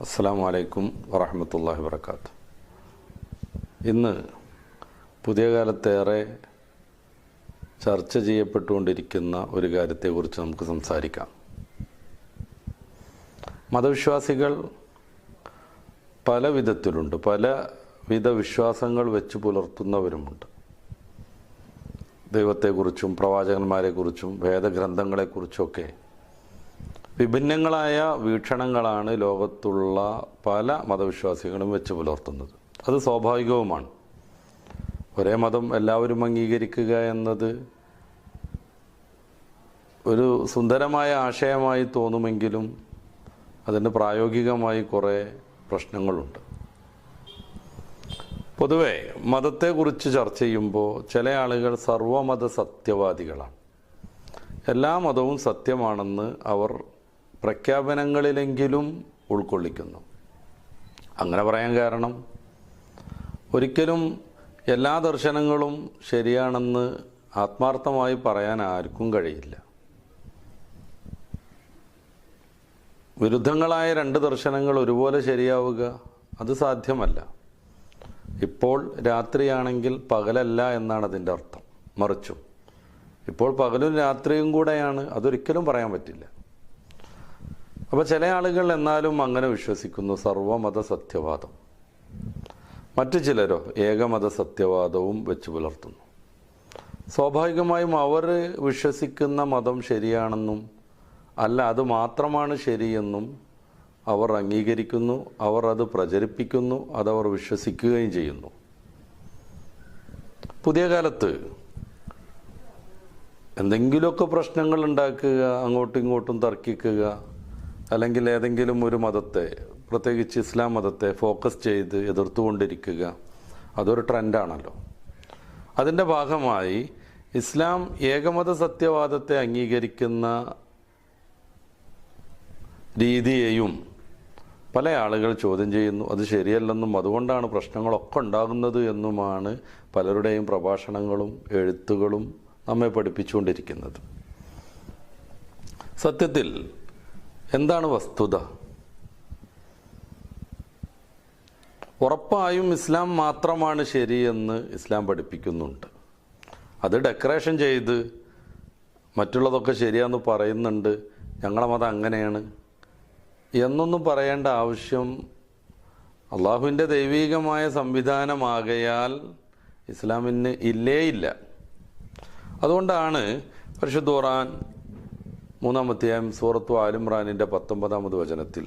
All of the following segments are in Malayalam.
അസ്സാം വലൈക്കും വറഹമത്തല്ലാഹി വർക്കാത്ത് ഇന്ന് പുതിയ കാലത്തേറെ ചർച്ച ചെയ്യപ്പെട്ടുകൊണ്ടിരിക്കുന്ന ഒരു കാര്യത്തെക്കുറിച്ച് നമുക്ക് സംസാരിക്കാം. മതവിശ്വാസികൾ പല വിധത്തിലുണ്ട്. പല വിധ വിശ്വാസങ്ങൾ വെച്ച് പുലർത്തുന്നവരുമുണ്ട്. ദൈവത്തെക്കുറിച്ചും പ്രവാചകന്മാരെക്കുറിച്ചും വേദഗ്രന്ഥങ്ങളെക്കുറിച്ചൊക്കെ വിഭിന്നങ്ങളായ വീക്ഷണങ്ങളാണ് ലോകത്തുള്ള പല മതവിശ്വാസികളും വെച്ച് പുലർത്തുന്നത്. അത് സ്വാഭാവികവുമാണ്. ഒരേ മതം എല്ലാവരും അംഗീകരിക്കുക എന്നത് ഒരു സുന്ദരമായ ആശയമായി തോന്നുമെങ്കിലും അതിന് പ്രായോഗികമായി കുറേ പ്രശ്നങ്ങളുണ്ട്. പൊതുവേ മതത്തെക്കുറിച്ച് ചർച്ച ചെയ്യുമ്പോൾ ചില ആളുകൾ സർവമത സത്യവാദികളാണ് എല്ലാ മതവും സത്യമാണെന്ന് അവർ പ്രഖ്യാപനങ്ങളിലെങ്കിലും ഉൾക്കൊള്ളിക്കുന്നു. അങ്ങനെ പറയാൻ കാരണം ഒരിക്കലും എല്ലാ ദർശനങ്ങളും ശരിയാണെന്ന് ആത്മാർത്ഥമായി പറയാൻ ആർക്കും കഴിയില്ല. വിരുദ്ധങ്ങളായ രണ്ട് ദർശനങ്ങൾ ഒരുപോലെ ശരിയാവുക അത് സാധ്യമല്ല. ഇപ്പോൾ രാത്രിയാണെങ്കിൽ പകലല്ല എന്നാണ് അതിന്റെ അർത്ഥം. മറിച്ചും ഇപ്പോൾ പകലും രാത്രിയും കൂടെയാണ് അതൊരിക്കലും പറയാൻ പറ്റില്ല. അപ്പോൾ ചില ആളുകൾ എന്നാലും അങ്ങനെ വിശ്വസിക്കുന്നു സർവമത സത്യവാദം മറ്റു ചിലരോ ഏകമത സത്യവാദവും വെച്ച് പുലർത്തുന്നു. സ്വാഭാവികമായും അവർ വിശ്വസിക്കുന്ന മതം ശരിയാണെന്നും അല്ല അത് മാത്രമാണ് ശരിയെന്നും അവർ അംഗീകരിക്കുന്നു അവർ അത് പ്രചരിപ്പിക്കുന്നു അതവർ വിശ്വസിക്കുകയും ചെയ്യുന്നു. പുതിയ കാലത്ത് എന്തെങ്കിലുമൊക്കെ പ്രശ്നങ്ങൾ ഉണ്ടാക്കുക അങ്ങോട്ടും ഇങ്ങോട്ടും തർക്കിക്കുക അല്ലെങ്കിൽ ഏതെങ്കിലും ഒരു മതത്തെ പ്രത്യേകിച്ച് ഇസ്ലാം മതത്തെ ഫോക്കസ് ചെയ്ത് എതിർത്തുകൊണ്ടിരിക്കുക അതൊരു ട്രെൻഡാണല്ലോ. അതിന്റെ ഭാഗമായി ഇസ്ലാം ഏകമത സത്യവാദത്തെ അംഗീകരിക്കുന്ന രീതിയെയും പല ആളുകൾ ചോദ്യം ചെയ്യുന്നു അത് ശരിയല്ലെന്നും അതുകൊണ്ടാണ് പ്രശ്നങ്ങളൊക്കെ ഉണ്ടാകുന്നത് എന്നുമാണ് പലരുടെയും പ്രഭാഷണങ്ങളും എഴുത്തുകളും നമ്മെ പഠിപ്പിച്ചുകൊണ്ടിരിക്കുന്നത്. സത്യത്തിൽ എന്താണ് വസ്തുത? ഉറപ്പായും ഇസ്ലാം മാത്രമാണ് ശരിയെന്ന് ഇസ്ലാം പഠിപ്പിക്കുന്നുണ്ട്. അത് ഡെക്കറേഷൻ ചെയ്ത് മറ്റുള്ളതൊക്കെ ശരിയാന്ന് പറയുന്നുണ്ട്. ഞങ്ങളെ മതം അങ്ങനെയാണ്. എന്നൊന്നും പറയേണ്ട ആവശ്യം അള്ളാഹുവിന്റെ ദൈവീകമായ സംവിധാനമാകയാൽ ഇസ്ലാമിന് ഇല്ലേ ഇല്ല. അതുകൊണ്ടാണ് പരിശുദ്ധ ഖുറാൻ മൂന്നാമത്തെയായും സൂറത്തു ആലിമ്രാനിന്റെ പത്തൊമ്പതാമത് വചനത്തിൽ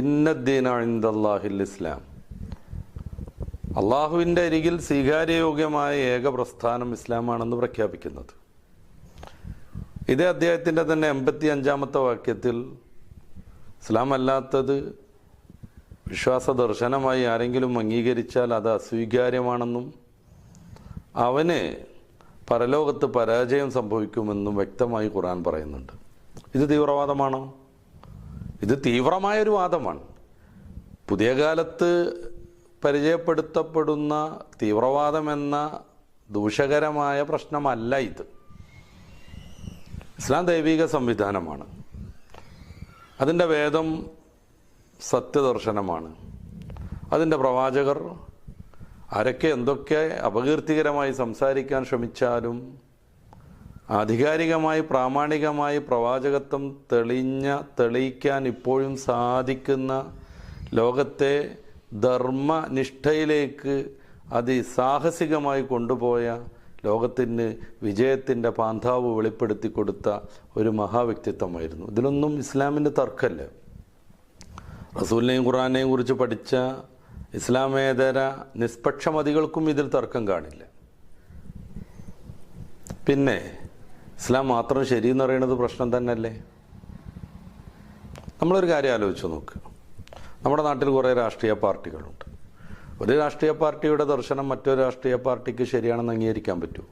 ഇന്നദ്ദീന ഇന്ദല്ലാഹിൽ ഇസ്ലാം അള്ളാഹുവിന്റെ അരികിൽ സ്വീകാര്യയോഗ്യമായ ഏക പ്രസ്ഥാനം ഇസ്ലാമാണെന്ന് പ്രഖ്യാപിക്കുന്നത്. ഇതേ അദ്ദേഹത്തിന്റെ തന്നെ എൺപത്തി അഞ്ചാമത്തെ വാക്യത്തിൽ ഇസ്ലാം അല്ലാത്തത് വിശ്വാസ ദർശനമായി ആരെങ്കിലും അംഗീകരിച്ചാൽ അത് അസ്വീകാര്യമാണെന്നും അവന് പരലോകത്ത് പരാജയം സംഭവിക്കുമെന്നും വ്യക്തമായി ഖുറാൻ പറയുന്നുണ്ട്. ഇത് തീവ്രവാദമാണോ? ഇത് തീവ്രമായൊരു വാദമാണ്. പുതിയ കാലത്ത് പരിചയപ്പെടുത്തപ്പെടുന്ന തീവ്രവാദം എന്ന ദൂഷകരമായ പ്രശ്നമല്ല ഇത്. ഇസ്ലാം ദൈവിക സംവിധാനമാണ്. അതിന്റെ വേദം സത്യദർശനമാണ്. അതിന്റെ പ്രവാചകർ ആരൊക്കെ എന്തൊക്കെ അപകീർത്തികരമായി സംസാരിക്കാൻ ശ്രമിച്ചാലും ആധികാരികമായി പ്രാമാണികമായി പ്രവാചകത്വം തെളിഞ്ഞ തെളിയിക്കാൻ ഇപ്പോഴും സാധിക്കുന്ന ലോകത്തെ ധർമ്മനിഷ്ഠയിലേക്ക് അതിസാഹസികമായി കൊണ്ടുപോയ ലോകത്തിന് വിജയത്തിന്റെ പാന്താവ് വെളിപ്പെടുത്തി കൊടുത്ത ഒരു മഹാവ്യക്തിത്വമായിരുന്നു. ഇതിലൊന്നും ഇസ്ലാമിന്റെ തർക്കമല്ല റസൂലിനെയും ഖുറാനെയും കുറിച്ച് പഠിച്ച ഇസ്ലാമേതര നിഷ്പക്ഷമതികൾക്കും ഇതിൽ തർക്കം കാണില്ല. പിന്നെ ഇസ്ലാം മാത്രം ശരി എന്ന് പറയുന്നത് പ്രശ്നം തന്നെയല്ലേ? നമ്മളൊരു കാര്യം ആലോചിച്ച് നോക്ക്. നമ്മുടെ നാട്ടിൽ കുറേ രാഷ്ട്രീയ പാർട്ടികളുണ്ട്. ഒരു രാഷ്ട്രീയ പാർട്ടിയുടെ ദർശനം മറ്റൊരു രാഷ്ട്രീയ പാർട്ടിക്ക് ശരിയാണെന്ന് അംഗീകരിക്കാൻ പറ്റുമോ?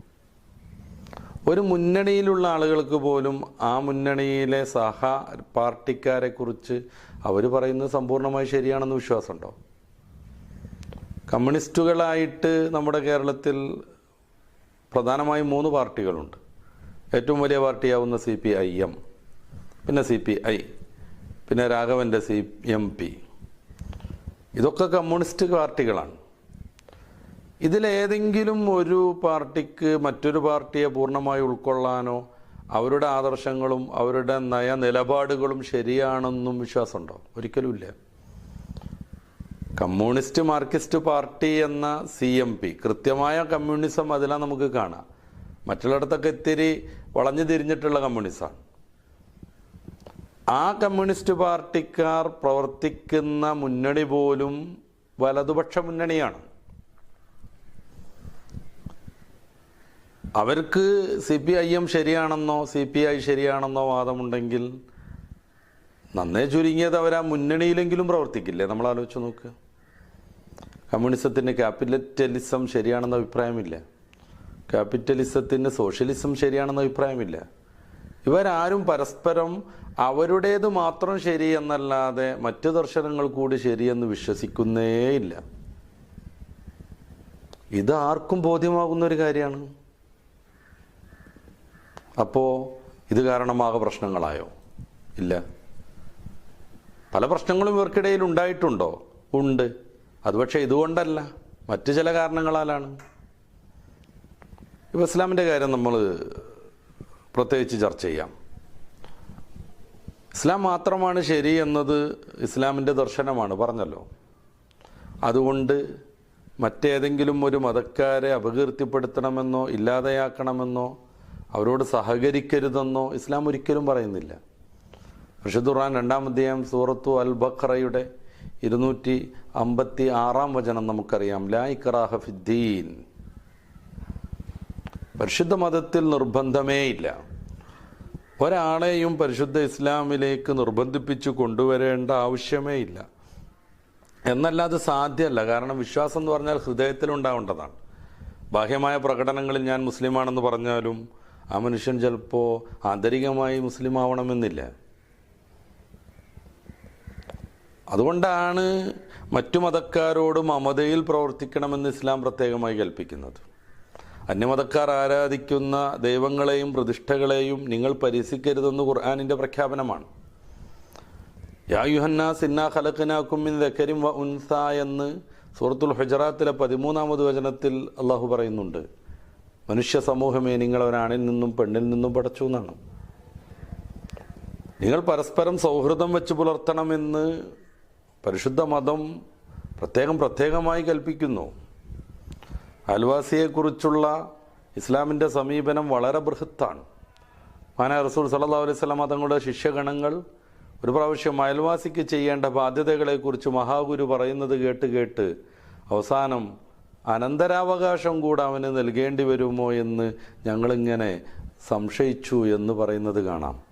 ഒരു മുന്നണിയിലുള്ള ആളുകൾക്ക് പോലും ആ മുന്നണിയിലെ സഹ പാർട്ടിക്കാരെക്കുറിച്ച് അവർ പറയുന്നത് സമ്പൂർണമായി ശരിയാണെന്ന് വിശ്വാസമുണ്ടോ? കമ്മ്യൂണിസ്റ്റുകളായിട്ട് നമ്മുടെ കേരളത്തിൽ പ്രധാനമായും മൂന്ന് പാർട്ടികളുണ്ട്. ഏറ്റവും വലിയ പാർട്ടിയാവുന്ന സി പി ഐ എം പിന്നെ സി പി ഐ പിന്നെ രാഘവന്റെ സി എം പി. ഇതൊക്കെ കമ്മ്യൂണിസ്റ്റ് പാർട്ടികളാണ്. ഇതിലേതെങ്കിലും ഒരു പാർട്ടിക്ക് മറ്റൊരു പാർട്ടിയെ പൂർണമായി ഉൾക്കൊള്ളാനോ അവരുടെ ആദർശങ്ങളും അവരുടെ നയ നിലപാടുകളും ശരിയാണെന്നും വിശ്വാസമുണ്ടോ? ഒരിക്കലുമില്ല. കമ്മ്യൂണിസ്റ്റ് മാർക്സിസ്റ്റ് പാർട്ടി എന്ന സി എം പി കൃത്യമായ കമ്മ്യൂണിസം അതിലാണ് നമുക്ക് കാണാം. മറ്റുള്ളിടത്തൊക്കെ ഇത്തിരി വളഞ്ഞു തിരിഞ്ഞിട്ടുള്ള കമ്മ്യൂണിസമാണ് ആ കമ്മ്യൂണിസ്റ്റ് പാർട്ടിക്കാർ പ്രവർത്തിക്കുന്ന മുന്നണി പോലും വലതുപക്ഷ മുന്നണിയാണ്. അവർക്ക് സി പി ഐ എം ശരിയാണെന്നോ സി പി ഐ ശരിയാണെന്നോ വാദമുണ്ടെങ്കിൽ നന്നേ ചുരുങ്ങിയത് അവർ ആ മുന്നണിയിലെങ്കിലും പ്രവർത്തിക്കില്ലേ? നമ്മൾ ആലോചിച്ച് നോക്ക്. കമ്മ്യൂണിസത്തിന് ക്യാപിറ്റലിസം ശരിയാണെന്ന അഭിപ്രായമില്ല. ക്യാപിറ്റലിസത്തിന് സോഷ്യലിസം ശരിയാണെന്ന അഭിപ്രായമില്ല. ഇവരാരും പരസ്പരം അവരുടേത് മാത്രം ശരി എന്നല്ലാതെ മറ്റു ദർശനങ്ങൾ കൂടി ശരിയെന്ന് വിശ്വസിക്കുന്നേയില്ല ഇത് ആർക്കും ബോധ്യമാകുന്ന ഒരു കാര്യമാണ്. അപ്പോൾ ഇത് കാരണമാകെ പ്രശ്നങ്ങളായോ? ഇല്ല. പല പ്രശ്നങ്ങളും ഇവർക്കിടയിൽ ഉണ്ടായിട്ടുണ്ടോ? ഉണ്ട്. അത് പക്ഷേ ഇതുകൊണ്ടല്ല. മറ്റു ചില കാരണങ്ങളാലാണ്. ഇപ്പോൾ ഇസ്ലാമിന്റെ കാര്യം നമ്മൾ പ്രത്യേകിച്ച് ചർച്ച ചെയ്യാം. ഇസ്ലാം മാത്രമാണ് ശരി എന്നത് ഇസ്ലാമിന്റെ ദർശനമാണ് പറഞ്ഞല്ലോ. അതുകൊണ്ട് മറ്റേതെങ്കിലും ഒരു മതക്കാരെ അപകീർത്തിപ്പെടുത്തണമെന്നോ ഇല്ലാതെയാക്കണമെന്നോ അവരോട് സഹകരിക്കരുതെന്നോ ഇസ്ലാം ഒരിക്കലും പറയുന്നില്ല. ഖുർആൻ രണ്ടാം അധ്യായം സൂറത്തു അൽ ബഖറയുടെ ഇരുന്നൂറ്റി അമ്പത്തി ആറാം വചനം നമുക്കറിയാം. ലായിക്കറാഹ ഫിദ്ദീൻ പരിശുദ്ധ മതത്തിൽ നിർബന്ധമേ ഇല്ല. ഒരാളെയും പരിശുദ്ധ ഇസ്ലാമിലേക്ക് നിർബന്ധിപ്പിച്ചു കൊണ്ടുവരേണ്ട ആവശ്യമേ ഇല്ല. എന്നല്ല അത് സാധ്യമല്ല. കാരണം വിശ്വാസം എന്ന് പറഞ്ഞാൽ ഹൃദയത്തിൽ ഉണ്ടാവേണ്ടതാണ്. ബാഹ്യമായ പ്രകടനങ്ങളിൽ ഞാൻ മുസ്ലിമാണെന്ന് പറഞ്ഞാലും ആ മനുഷ്യൻ ചിലപ്പോൾ ആന്തരികമായി മുസ്ലിം ആവണമെന്നില്ല അതുകൊണ്ടാണ് മറ്റു മതക്കാരോടും മമതയിൽ പ്രവർത്തിക്കണമെന്ന് ഇസ്ലാം പ്രത്യേകമായി കൽപ്പിക്കുന്നത്. അന്യമതക്കാർ ആരാധിക്കുന്ന ദൈവങ്ങളെയും പ്രതിഷ്ഠകളെയും നിങ്ങൾ പരിഹസിക്കരുതെന്ന് ഖുർആാനിന്റെ പ്രഖ്യാപനമാണ്. യായുഹന്ന സിന്ന ഖലഖനാക്കും മിൻ ദക്കരിം വ ഉൻസ എന്ന് സൂറത്തുൽ ഹുജറാത്തിലെ പതിമൂന്നാമത് വചനത്തിൽ അള്ളാഹു പറയുന്നുണ്ട്. മനുഷ്യ സമൂഹമേ നിങ്ങൾ ഒരാണിൽ നിന്നും പെണ്ണിൽ നിന്നും പടച്ചു എന്നാണ്. നിങ്ങൾ പരസ്പരം സൗഹൃദം വെച്ച് പുലർത്തണമെന്ന് പരിശുദ്ധ മതം പ്രത്യേകം പ്രത്യേകമായി കൽപ്പിക്കുന്നു. അൽവാസിയെക്കുറിച്ചുള്ള ഇസ്ലാമിന്റെ സമീപനം വളരെ ബൃഹത്താണ്. മാന റസൂൽ സല്ലാ അലൈഹി സ്വലാം തങ്ങളുടെ ശിഷ്യഗണങ്ങൾ ഒരു പ്രാവശ്യം അയൽവാസിക്ക് ചെയ്യേണ്ട ബാധ്യതകളെക്കുറിച്ച് മഹാഗുരു പറയുന്നത് കേട്ട് കേട്ട് അവസാനം അനന്തരാവകാശം കൂടെ അവന് നൽകേണ്ടി വരുമോ എന്ന് ഞങ്ങളിങ്ങനെ സംശയിച്ചു എന്ന് പറയുന്നത് കാണാം.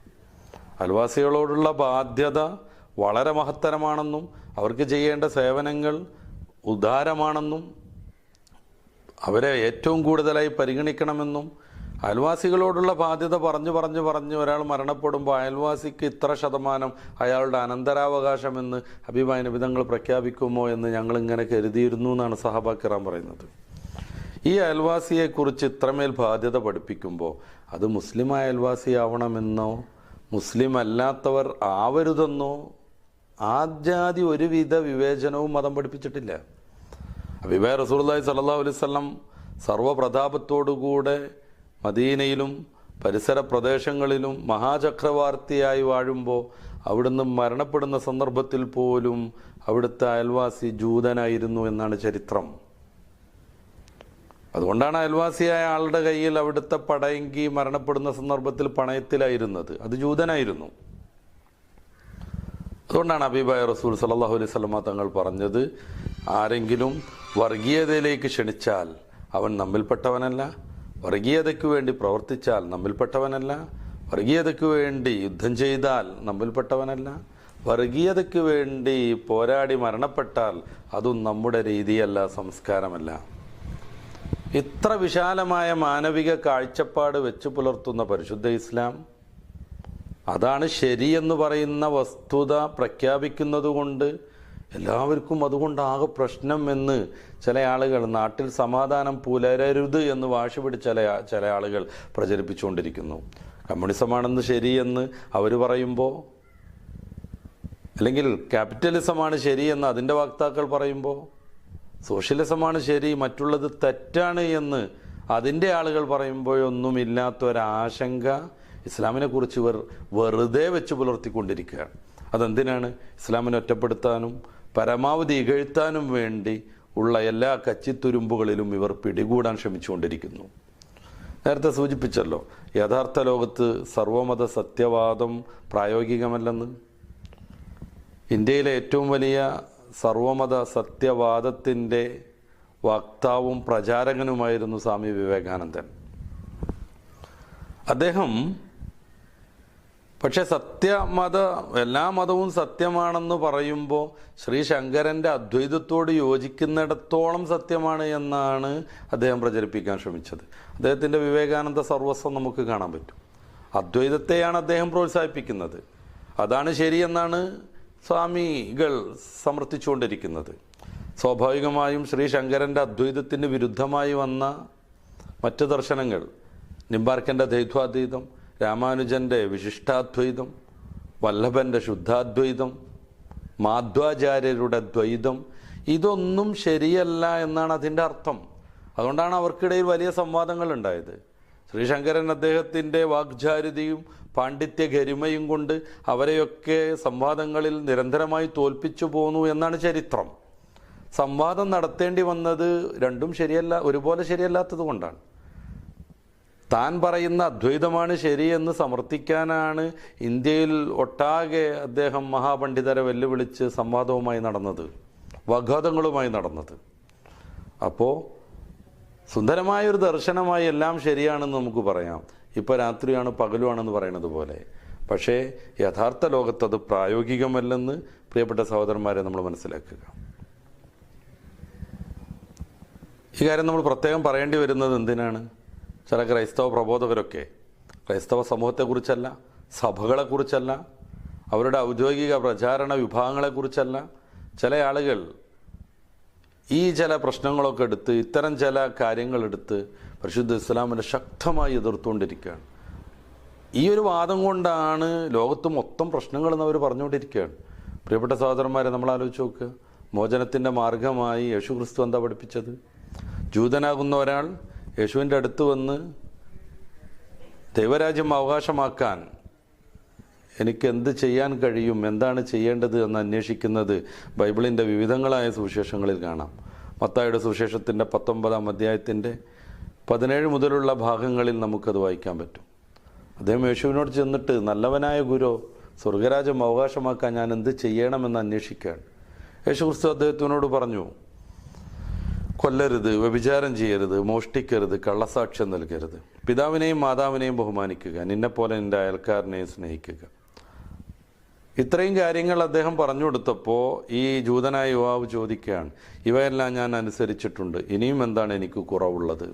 അയൽവാസികളോടുള്ള ബാധ്യത വളരെ മഹത്തരമാണെന്നും അവർക്ക് ചെയ്യേണ്ട സേവനങ്ങൾ ഉദാരമാണെന്നും അവരെ ഏറ്റവും കൂടുതലായി പരിഗണിക്കണമെന്നും അയൽവാസികളോടുള്ള ബാധ്യത പറഞ്ഞു പറഞ്ഞു പറഞ്ഞ് ഒരാൾ മരണപ്പെടുമ്പോൾ അയൽവാസിക്ക് ഇത്ര ശതമാനം അയാളുടെ അനന്തരാവകാശമെന്ന് ഹബീബായ വിധങ്ങൾ പ്രഖ്യാപിക്കുമോ എന്ന് ഞങ്ങൾ ഇങ്ങനെ കരുതിയിരുന്നു എന്നാണ് സഹബാക്കിറാം പറയുന്നത്. ഈ അയൽവാസിയെക്കുറിച്ച് ഇത്രമേൽ ബാധ്യത പഠിപ്പിക്കുമ്പോൾ അത് മുസ്ലിം അയൽവാസിയാവണമെന്നോ മുസ്ലിം അല്ലാത്തവർ ആവരുതെന്നോ ആദ്യാദി ഒരുവിധ വിവേചനവും മതം പഠിപ്പിച്ചിട്ടില്ല. അബിബായ് റസൂർലായി സല്ലാ അലൈവല്ലം സർവപ്രതാപത്തോടുകൂടെ മദീനയിലും പരിസര പ്രദേശങ്ങളിലും മഹാചക്രവർത്തിയായി വാഴുമ്പോൾ അവിടുന്ന് മരണപ്പെടുന്ന സന്ദർഭത്തിൽ പോലും അവിടുത്തെ അയൽവാസി ജൂതനായിരുന്നു എന്നാണ് ചരിത്രം. അതുകൊണ്ടാണ് അയൽവാസിയായ ആളുടെ കയ്യിൽ അവിടുത്തെ പടയെങ്കി മരണപ്പെടുന്ന സന്ദർഭത്തിൽ പണയത്തിലായിരുന്നത്. അത് ജൂതനായിരുന്നു. അതുകൊണ്ടാണ് അബീബായ റസൂൽ സല്ലാഹു അലൈഹി സ്വലമ തങ്ങൾ പറഞ്ഞത് ആരെങ്കിലും വർഗീയതയിലേക്ക് ക്ഷണിച്ചാൽ അവൻ നമ്മിൽപ്പെട്ടവനല്ല വർഗീയതയ്ക്ക് വേണ്ടി പ്രവർത്തിച്ചാൽ നമ്മിൽപ്പെട്ടവനല്ല വർഗീയതയ്ക്ക് വേണ്ടി യുദ്ധം ചെയ്താൽ നമ്മിൽപ്പെട്ടവനല്ല വർഗീയതയ്ക്ക് വേണ്ടി പോരാടി മരണപ്പെട്ടാൽ അതും നമ്മുടെ രീതിയല്ല സംസ്കാരമല്ല. ഇത്ര വിശാലമായ മാനവിക കാഴ്ചപ്പാട് വെച്ചു പുലർത്തുന്ന പരിശുദ്ധ ഇസ്ലാം അതാണ് ശരിയെന്ന് പറയുന്ന വസ്തുത പ്രഖ്യാപിക്കുന്നത് കൊണ്ട് എല്ലാവർക്കും അതുകൊണ്ടാകെ പ്രശ്നം എന്ന് ചില ആളുകൾ നാട്ടിൽ സമാധാനം പുലരരുത് എന്ന് വാശി പിടിച്ച ചില ആളുകൾ പ്രചരിപ്പിച്ചുകൊണ്ടിരിക്കുന്നു. കമ്മ്യൂണിസമാണെന്ന് ശരിയെന്ന് അവർ പറയുമ്പോൾ അല്ലെങ്കിൽ ക്യാപിറ്റലിസമാണ് ശരിയെന്ന് അതിന്റെ വക്താക്കൾ പറയുമ്പോൾ സോഷ്യലിസമാണ് ശരി മറ്റുള്ളത് തെറ്റാണ് എന്ന് അതിന്റെ ആളുകൾ പറയുമ്പോഴൊന്നുമില്ലാത്ത ഇസ്ലാമിനെ കുറിച്ച് ഇവർ വെറുതെ വെച്ച് പുലർത്തിക്കൊണ്ടിരിക്കുകയാണ്. അതെന്തിനാണ്? ഇസ്ലാമിനെ ഒറ്റപ്പെടുത്താനും പരമാവധി ഇകഴ്ത്താനും വേണ്ടി ഉള്ള എല്ലാ കച്ചിത്തുരുമ്പുകളിലും ഇവർ പിടികൂടാൻ ശ്രമിച്ചുകൊണ്ടിരിക്കുന്നു. നേരത്തെ സൂചിപ്പിച്ചല്ലോ യഥാർത്ഥ ലോകത്ത് സർവമത സത്യവാദം പ്രായോഗികമല്ലെന്ന്. ഇന്ത്യയിലെ ഏറ്റവും വലിയ സർവമത സത്യവാദത്തിന്റെ വക്താവും പ്രചാരകനുമായിരുന്നു സ്വാമി വിവേകാനന്ദൻ. അദ്ദേഹം പക്ഷെ സത്യമത എല്ലാ മതവും സത്യമാണെന്ന് പറയുമ്പോൾ ശ്രീ ശങ്കരന്റെ അദ്വൈതത്തോട് യോജിക്കുന്നിടത്തോളം സത്യമാണ് എന്നാണ് അദ്ദേഹം പ്രചരിപ്പിക്കാൻ ശ്രമിച്ചത്. അദ്ദേഹത്തിന്റെ വിവേകാനന്ദ സർവസ്വം നമുക്ക് കാണാൻ പറ്റും. അദ്വൈതത്തെയാണ് അദ്ദേഹം പ്രോത്സാഹിപ്പിക്കുന്നത്. അതാണ് ശരിയെന്നാണ് സ്വാമികൾ സമർത്ഥിച്ചുകൊണ്ടിരിക്കുന്നത്. സ്വാഭാവികമായും ശ്രീ ശങ്കരന്റെ അദ്വൈതത്തിന് വിരുദ്ധമായി വന്ന മറ്റ് ദർശനങ്ങൾ നിംബാർക്കന്റെ ദ്വൈത്വാദ്വൈതം രാമാനുജന്റെ വിശിഷ്ടാദ്വൈതം വല്ലഭന്റെ ശുദ്ധാദ്വൈതം മാധ്വാചാര്യരുടെ ദ്വൈതം ഇതൊന്നും ശരിയല്ല എന്നാണ് അതിന്റെ അർത്ഥം. അതുകൊണ്ടാണ് അവർക്കിടയിൽ വലിയ സംവാദങ്ങൾ ഉണ്ടായത്. ശ്രീശങ്കരൻ അദ്ദേഹത്തിന്റെ വാഗ്ചാരുതിയും പാണ്ഡിത്യ ഗരിമയും കൊണ്ട് അവരെയൊക്കെ സംവാദങ്ങളിൽ നിരന്തരമായി തോൽപ്പിച്ചു പോന്നു എന്നാണ് ചരിത്രം. സംവാദം നടത്തേണ്ടി വന്നത് രണ്ടും ശരിയല്ല ഒരുപോലെ ശരിയല്ലാത്തത് കൊണ്ടാണ്. താൻ പറയുന്ന അദ്വൈതമാണ് ശരിയെന്ന് സമർത്ഥിക്കാനാണ് ഇന്ത്യയിൽ ഒട്ടാകെ അദ്ദേഹം മഹാപണ്ഡിതരെ വെല്ലുവിളിച്ച് സംവാദവുമായി നടന്നത് വഘാതങ്ങളുമായി നടന്നത്. അപ്പോൾ സുന്ദരമായൊരു ദർശനമായി എല്ലാം ശരിയാണെന്ന് നമുക്ക് പറയാം. ഇപ്പോൾ രാത്രിയാണ് പകലുമാണെന്ന് പറയുന്നത് പോലെ. പക്ഷേ യഥാർത്ഥ ലോകത്ത് അത് പ്രായോഗികമല്ലെന്ന് പ്രിയപ്പെട്ട സഹോദരന്മാരെ നമ്മൾ മനസ്സിലാക്കുക. ഈ കാര്യം നമ്മൾ പ്രത്യേകം പറയേണ്ടി വരുന്നത് എന്തിനാണ്? ചില ക്രൈസ്തവ പ്രബോധകരൊക്കെ ക്രൈസ്തവ സമൂഹത്തെക്കുറിച്ചല്ല സഭകളെക്കുറിച്ചല്ല അവരുടെ ഔദ്യോഗിക പ്രചാരണ വിഭാഗങ്ങളെക്കുറിച്ചല്ല ചില ആളുകൾ ഈ ചില പ്രശ്നങ്ങളൊക്കെ എടുത്ത് ഇത്തരം ചില കാര്യങ്ങളെടുത്ത് പരിശുദ്ധ ഇസ്ലാമിനെ ശക്തമായി എതിർത്തുകൊണ്ടിരിക്കുകയാണ്. ഈ ഒരു വാദം കൊണ്ടാണ് ലോകത്ത് മൊത്തം പ്രശ്നങ്ങളെന്ന് അവർ പറഞ്ഞുകൊണ്ടിരിക്കുകയാണ്. പ്രിയപ്പെട്ട സഹോദരന്മാരെ നമ്മൾ ആലോചിച്ച് നോക്കുക മോചനത്തിന്റെ മാർഗമായി യേശു ക്രിസ്തു എന്താ പഠിപ്പിച്ചത്? ജൂതനാകുന്ന ഒരാൾ യേശുവിന്റെ അടുത്ത് വന്ന് ദൈവരാജ്യം അവകാശമാക്കാൻ എനിക്ക് എന്ത് ചെയ്യാൻ കഴിയും എന്താണ് ചെയ്യേണ്ടത് എന്ന് അന്വേഷിക്കുന്നത് ബൈബിളിന്റെ വിവിധങ്ങളായ സുവിശേഷങ്ങളിൽ കാണാം. മത്തായുടെ സുവിശേഷത്തിന്റെ പത്തൊമ്പതാം അധ്യായത്തിന്റെ പതിനേഴ് മുതലുള്ള ഭാഗങ്ങളിൽ നമുക്കത് വായിക്കാൻ പറ്റും. അദ്ദേഹം യേശുവിനോട് ചെന്നിട്ട് നല്ലവനായ ഗുരു സ്വർഗരാജ്യം അവകാശമാക്കാൻ ഞാൻ എന്ത് ചെയ്യണമെന്ന് അന്വേഷിക്കുകയാണ്? യേശു ക്രിസ്തു അദ്ദേഹത്തിനോട് പറഞ്ഞു കൊല്ലരുത് വ്യഭിചാരം ചെയ്യരുത് മോഷ്ടിക്കരുത് കള്ളസാക്ഷ്യം നൽകരുത്. പിതാവിനെയും മാതാവിനെയും ബഹുമാനിക്കുക നിന്നെപ്പോലെ എന്റെ അയൽക്കാരനെയും സ്നേഹിക്കുക. ഇത്രയും കാര്യങ്ങൾ അദ്ദേഹം പറഞ്ഞു കൊടുത്തപ്പോൾ ഈ ജൂതനായ യുവാവ് ചോദിക്കുകയാണ് ഇവയെല്ലാം ഞാൻ അനുസരിച്ചിട്ടുണ്ട് ഇനിയും എന്താണ് എനിക്ക് കുറവുള്ളത്?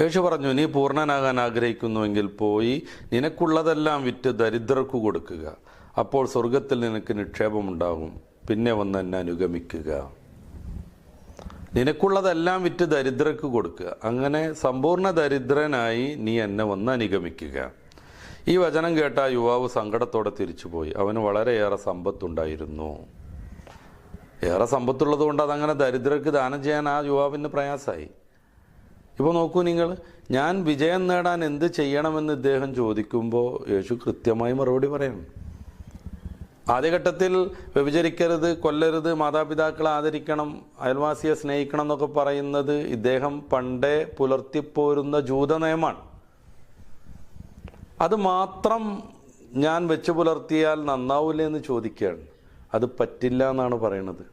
യേശു പറഞ്ഞു നീ പൂർണനാകാൻ ആഗ്രഹിക്കുന്നുവെങ്കിൽ പോയി നിനക്കുള്ളതെല്ലാം വിറ്റ് ദരിദ്രർക്ക് കൊടുക്കുക. അപ്പോൾ സ്വർഗത്തിൽ നിനക്ക് നിക്ഷേപമുണ്ടാകും. പിന്നെ വന്ന് എന്നെ അനുഗമിക്കുക. നിനക്കുള്ളതെല്ലാം വിറ്റ് ദരിദ്രർക്ക് കൊടുക്കുക. അങ്ങനെ സമ്പൂർണ ദരിദ്രനായി നീ എന്നെ വന്ന് അനുഗമിക്കുക. ഈ വചനം കേട്ട ആ യുവാവ് സങ്കടത്തോടെ തിരിച്ചുപോയി. അവന് വളരെയേറെ സമ്പത്തുണ്ടായിരുന്നു. ഏറെ സമ്പത്തുള്ളത് കൊണ്ട് അതങ്ങനെ ദരിദ്രർക്ക് ദാനം ചെയ്യാൻ ആ യുവാവിന് പ്രയാസമായി. ഇപ്പോൾ നോക്കൂ നിങ്ങൾ ഞാൻ വിജയം നേടാൻ എന്ത് ചെയ്യണമെന്ന് ഇദ്ദേഹം ചോദിക്കുമ്പോൾ യേശു കൃത്യമായി മറുപടി പറയണം. ആദ്യഘട്ടത്തിൽ വ്യഭിചരിക്കരുത് കൊല്ലരുത് മാതാപിതാക്കളെ ആദരിക്കണം അയൽവാസിയെ സ്നേഹിക്കണം എന്നൊക്കെ പറയുന്നത് ഇദ്ദേഹം പണ്ടേ പുലർത്തിപ്പോരുന്ന ജൂത നയമാണ് അത് മാത്രം ഞാൻ വെച്ച് പുലർത്തിയാൽ നന്നാവില്ല എന്ന് ചോദിക്കുകയാണ്. അത് പറ്റില്ല എന്നാണ് പറയുന്നത്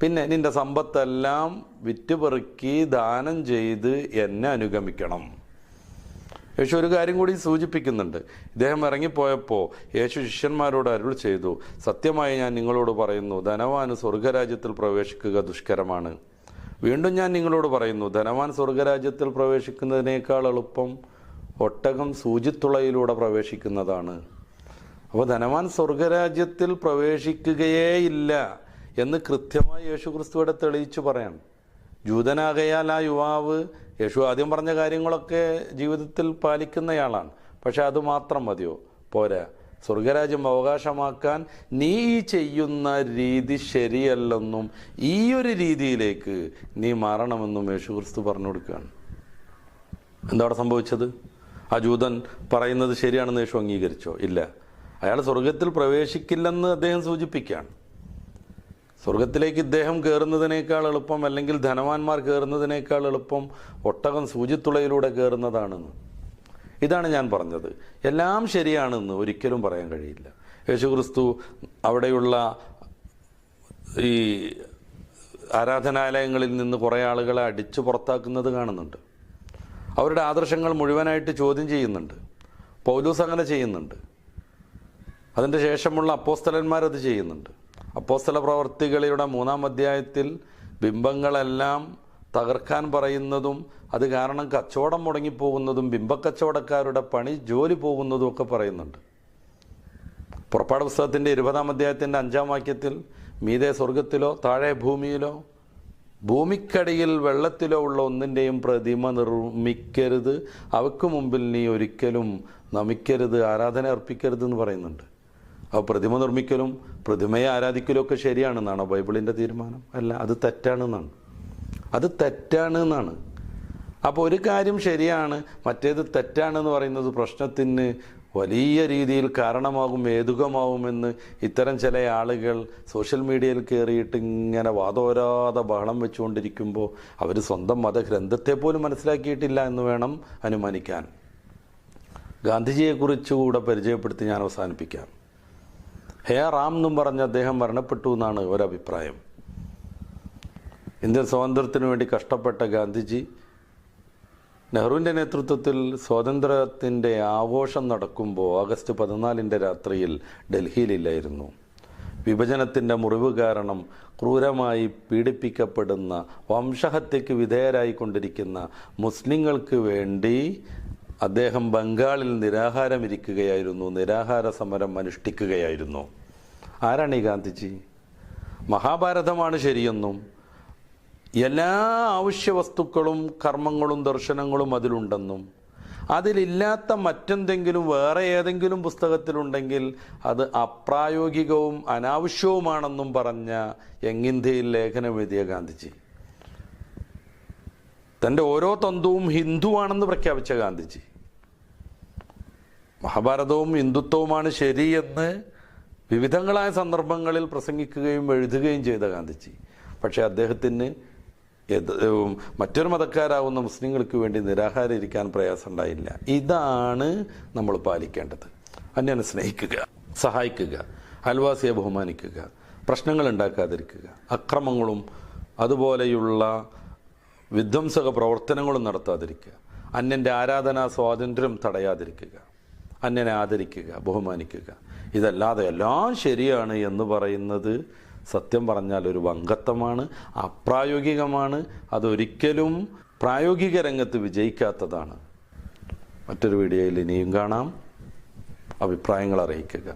പിന്നെ നിന്റെ സമ്പത്തെല്ലാം വിറ്റുപെറുക്കി ദാനം ചെയ്ത് എന്നെ അനുഗമിക്കണം. യേശു ഒരു കാര്യം കൂടി സൂചിപ്പിക്കുന്നുണ്ട്. ഇദ്ദേഹം ഇറങ്ങിപ്പോയപ്പോൾ യേശു ശിഷ്യന്മാരോട് അരുൾ ചെയ്തു സത്യമായി ഞാൻ നിങ്ങളോട് പറയുന്നു ധനവാന് സ്വർഗരാജ്യത്തിൽ പ്രവേശിക്കുക ദുഷ്കരമാണ്. വീണ്ടും ഞാൻ നിങ്ങളോട് പറയുന്നു ധനവാൻ സ്വർഗരാജ്യത്തിൽ പ്രവേശിക്കുന്നതിനേക്കാൾ എളുപ്പം ഒട്ടകം സൂചിത്തുളയിലൂടെ പ്രവേശിക്കുന്നതാണ്. അപ്പോൾ ധനവാൻ സ്വർഗരാജ്യത്തിൽ പ്രവേശിക്കുകയേയില്ല എന്ന് കൃത്യമായി യേശു ക്രിസ്തുവിടെ തെളിയിച്ചു പറയാം ജൂതനാകയാൽ ആ യുവാവ് യേശു ആദ്യം പറഞ്ഞ കാര്യങ്ങളൊക്കെ ജീവിതത്തിൽ പാലിക്കുന്നയാളാണ്. പക്ഷെ അത് മാത്രം മതിയോ? പോരാ. സ്വർഗരാജ്യം അവകാശമാക്കാൻ നീ ചെയ്യുന്ന രീതി ശരിയല്ലെന്നും ഈ ഒരു രീതിയിലേക്ക് നീ മാറണമെന്നും യേശു ക്രിസ്തു പറഞ്ഞു കൊടുക്കുകയാണ്. എന്താണ് സംഭവിച്ചത്? ആ ജൂതൻ പറയുന്നത് ശരിയാണെന്ന് യേശു അംഗീകരിച്ചോ? ഇല്ല. അയാൾ സ്വർഗത്തിൽ പ്രവേശിക്കില്ലെന്ന് അദ്ദേഹം സൂചിപ്പിക്കുകയാണ്. സ്വർഗത്തിലേക്ക് ഇദ്ദേഹം കയറുന്നതിനേക്കാൾ എളുപ്പം അല്ലെങ്കിൽ ധനവാന്മാർ കയറുന്നതിനേക്കാൾ എളുപ്പം ഒട്ടകം സൂചിത്തുളയിലൂടെ കയറുന്നതാണെന്ന് ഇതാണ് ഞാൻ പറഞ്ഞത്. എല്ലാം ശരിയാണെന്ന് ഒരിക്കലും പറയാൻ കഴിയില്ല. യേശുക്രിസ്തു അവിടെയുള്ള ഈ ആരാധനാലയങ്ങളിൽ നിന്ന് കുറേ ആളുകളെ അടിച്ചു പുറത്താക്കുന്നത് കാണുന്നുണ്ട്. അവരുടെ ആദർശങ്ങൾ മുഴുവനായിട്ട് ചോദ്യം ചെയ്യുന്നുണ്ട്. പൗലൂസ് അങ്ങനെ ചെയ്യുന്നുണ്ട്. അതിന്റെ ശേഷമുള്ള അപ്പോസ്തലന്മാരത് ചെയ്യുന്നുണ്ട്. അപ്പോസ്തല പ്രവർത്തികളുടെ മൂന്നാം അധ്യായത്തിൽ ബിംബങ്ങളെല്ലാം തകർക്കാൻ പറയുന്നതും അത് കാരണം കച്ചവടം മുടങ്ങിപ്പോകുന്നതും ബിംബക്കച്ചവടക്കാരുടെ പണി ജോലി പോകുന്നതും ഒക്കെ പറയുന്നുണ്ട്. പുറപ്പാട് പുസ്തകത്തിന്റെ ഇരുപതാം അധ്യായത്തിന്റെ അഞ്ചാം വാക്യത്തിൽ മീതെ സ്വർഗത്തിലോ താഴെ ഭൂമിയിലോ ഭൂമിക്കടിയിൽ വെള്ളത്തിലോ ഉള്ള ഒന്നിന്റെയും പ്രതിമ നിർമ്മിക്കരുത്. അവക്ക് മുമ്പിൽ നീ ഒരിക്കലും നമിക്കരുത് ആരാധന അർപ്പിക്കരുത് എന്ന് പറയുന്നുണ്ട്. അപ്പോൾ പ്രതിമ നിർമ്മിക്കലും പ്രതിമയെ ആരാധിക്കലും ഒക്കെ ശരിയാണെന്നാണോ ബൈബിളിന്റെ തീരുമാനം? അല്ല അത് തെറ്റാണെന്നാണ്. അത് തെറ്റാണ് എന്നാണ് അപ്പോൾ ഒരു കാര്യം ശരിയാണ് മറ്റേത് തെറ്റാണെന്ന് പറയുന്നത് പ്രശ്നത്തിന് വലിയ രീതിയിൽ കാരണമാകും ഏതുകമാവുമെന്ന് ഇത്തരം ചില ആളുകൾ സോഷ്യൽ മീഡിയയിൽ കയറിയിട്ട് ഇങ്ങനെ വാദോരാതെ ബഹളം വെച്ചുകൊണ്ടിരിക്കുമ്പോൾ അവർ സ്വന്തം മതഗ്രന്ഥത്തെ പോലും മനസ്സിലാക്കിയിട്ടില്ല എന്ന് വേണം അനുമാനിക്കാൻ. ഗാന്ധിജിയെക്കുറിച്ച് കൂടെ പരിചയപ്പെടുത്തി ഞാൻ അവസാനിപ്പിക്കാം. ഹേ റാം എന്നും പറഞ്ഞ് അദ്ദേഹം മരണപ്പെട്ടു എന്നാണ് ഒരഭിപ്രായം. ഇന്ത്യൻ സ്വാതന്ത്ര്യത്തിനു വേണ്ടി കഷ്ടപ്പെട്ട ഗാന്ധിജി നെഹ്റുവിന്റെ നേതൃത്വത്തിൽ സ്വാതന്ത്ര്യത്തിന്റെ ആഘോഷം നടക്കുമ്പോൾ ആഗസ്റ്റ് പതിനാലിന്റെ രാത്രിയിൽ ഡൽഹിയിലില്ലായിരുന്നു. വിഭജനത്തിന്റെ മുറിവ് കാരണം ക്രൂരമായി പീഡിപ്പിക്കപ്പെടുന്ന വംശഹത്യക്ക് വിധേയരായിക്കൊണ്ടിരിക്കുന്ന മുസ്ലിങ്ങൾക്ക് വേണ്ടി അദ്ദേഹം ബംഗാളിൽ നിരാഹാരമിരിക്കുകയായിരുന്നു നിരാഹാര സമരം അനുഷ്ഠിക്കുകയായിരുന്നു. ആരാണ് ഈ ഗാന്ധിജി? മഹാഭാരതമാണ് ശരിയെന്നും എല്ലാ ആവശ്യ വസ്തുക്കളും കർമ്മങ്ങളും ദർശനങ്ങളും അതിലുണ്ടെന്നും അതിലില്ലാത്ത മറ്റെന്തെങ്കിലും വേറെ ഏതെങ്കിലും പുസ്തകത്തിലുണ്ടെങ്കിൽ അത് അപ്രായോഗികവും അനാവശ്യവുമാണെന്നും പറഞ്ഞ എങ്ങിന്ത്യയിൽ ലേഖനം എഴുതിയ ഗാന്ധിജി. തന്റെ ഓരോ തന്തുവും ഹിന്ദുവാണെന്ന് പ്രഖ്യാപിച്ച ഗാന്ധിജി. മഹാഭാരതവും ഹിന്ദുത്വവുമാണ് ശരിയെന്ന് വിവിധങ്ങളായ സന്ദർഭങ്ങളിൽ പ്രസംഗിക്കുകയും എഴുതുകയും ചെയ്ത ഗാന്ധിജി. പക്ഷേ അദ്ദേഹത്തിന് മറ്റൊരു മതക്കാരാവുന്ന മുസ്ലിങ്ങൾക്ക് വേണ്ടി നിരാഹാരം ഇരിക്കാൻ പ്രയാസമുണ്ടായില്ല. ഇതാണ് നമ്മൾ പാലിക്കേണ്ടത്. അന്യനെ സ്നേഹിക്കുക സഹായിക്കുക അയൽവാസിയെ ബഹുമാനിക്കുക പ്രശ്നങ്ങൾ ഉണ്ടാക്കാതിരിക്കുക അക്രമങ്ങളും അതുപോലെയുള്ള വിധ്വംസക പ്രവർത്തനങ്ങളും നടത്താതിരിക്കുക അന്യന്റെ ആരാധനാ സ്വാതന്ത്ര്യം തടയാതിരിക്കുക. അന്യനെ ആദരിക്കുക ബഹുമാനിക്കുക. ഇതല്ലാതെ എല്ലാം ശരിയാണ് എന്ന് പറയുന്നത് സത്യം പറഞ്ഞാൽ ഒരു വങ്കത്വമാണ് അപ്രായോഗികമാണ് അതൊരിക്കലും പ്രായോഗിക രംഗത്ത് വിജയിക്കാത്തതാണ്. മറ്റൊരു വീഡിയോയിൽ ഇനിയും കാണാം. അഭിപ്രായങ്ങൾ അറിയിക്കുക.